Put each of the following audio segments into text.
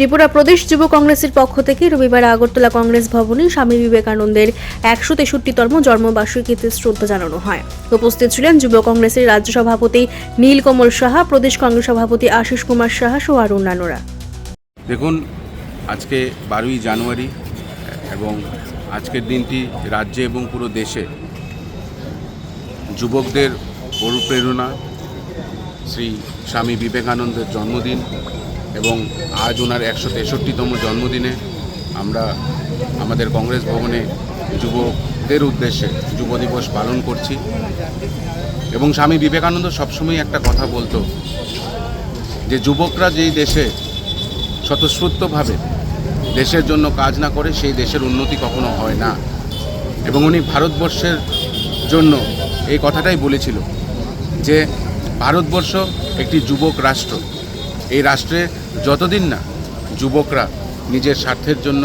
ত্রিপুরা প্রদেশ যুব কংগ্রেসের পক্ষ থেকে রবিবার আগরতলা কংগ্রেস ভবনে স্বামী বিবেকানন্দের একশো তেষট্টিতম জন্মবার্ষিকীতে শ্রদ্ধা জানানো হয়। উপস্থিত ছিলেন যুব কংগ্রেসের রাজ্য সভাপতি নীলকমল সাহা, প্রদেশ কংগ্রেস সভাপতি আশিস কুমার সাহা সহ আর অন্যান্যরা। দেখুন, আজকে বারোই জানুয়ারি এবং আজকের দিনটি রাজ্যে এবং পুরো দেশে যুবকদের অনুপ্রেরণা, শ্রী স্বামী বিবেকানন্দের জন্মদিন এবং আজ ওনার একশো তেষট্টিতম জন্মদিনে আমরা আমাদের কংগ্রেস ভবনে যুবকদের উদ্দেশ্যে যুব দিবস পালন করছি। এবং স্বামী বিবেকানন্দ সবসময় একটা কথা বলতো যে যুবকরা যেই দেশে স্বতঃস্ফূর্তভাবে দেশের জন্য কাজ না করে, সেই দেশের উন্নতি কখনো হয় না। এবং উনি ভারতবর্ষের জন্য এই কথাটাই বলেছিল যে ভারতবর্ষ একটি যুবক রাষ্ট্র। এই রাষ্ট্রে যতদিন না যুবকরা নিজের স্বার্থের জন্য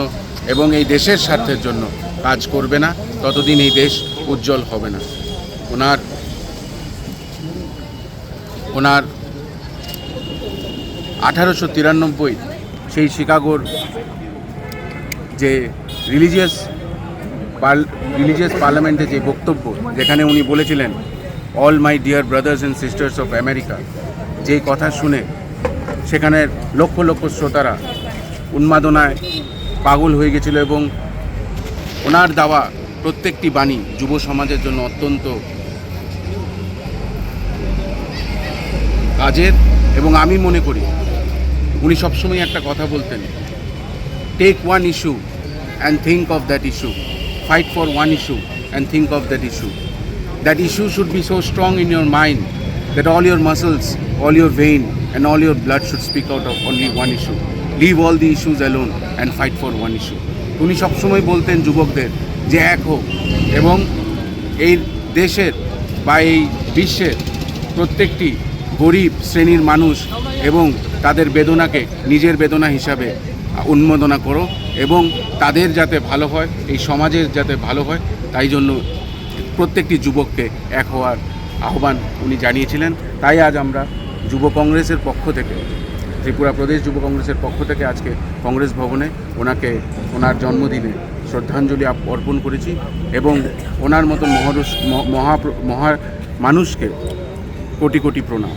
এবং এই দেশের স্বার্থের জন্য কাজ করবে না, ততদিন এই দেশ উজ্জ্বল হবে না। ওনার ওনার আঠারোশো তিরানব্বই সেই শিকাগোর যে রিলিজিয়াস রিলিজিয়াস পার্লামেন্টে যে বক্তব্য, যেখানে উনি বলেছিলেন all my dear brothers and sisters of America যেই কথা শুনে সেখানে লক্ষ লক্ষ শ্রোতারা উন্মাদনায় পাগল হয়ে গেছিল এবং ওনার দেওয়া প্রত্যেকটি বাণী যুব সমাজের জন্য অত্যন্ত কাজের এবং আমি মনে করি উনি সবসময় একটা কথা বলতেন take one issue and think of that issue fight for one issue and think of that issue that issue should be so strong in your mind that all your muscles all your vein and all your blood should speak out of only one issue leave all the issues alone and fight for one issue উনি সবসময় বলতেন যুবকদের যে এক হোক। এবং এই দেশের বা এই বিশ্বের প্রত্যেকটি গরিব শ্রেণির মানুষ এবং তাদের বেদনাকে নিজের বেদনা হিসাবে উন্মোদনা করো এবং তাদের যাতে ভালো হয়, এই সমাজের যাতে ভালো হয়, তাই জন্য প্রত্যেকটি যুবককে এক হওয়ার আহ্বান উনি জানিয়েছিলেন। তাই আজ আমরা যুব কংগ্রেসের পক্ষ থেকে, ত্রিপুরা প্রদেশ যুব কংগ্রেসের পক্ষ থেকে আজকে কংগ্রেস ভবনে ওনাকে, ওনার জন্মদিনে শ্রদ্ধাঞ্জলি অর্পণ করেছি এবং ওনার মতো মহারুষ মহা মহা, মানুষকে কোটি কোটি প্রণাম।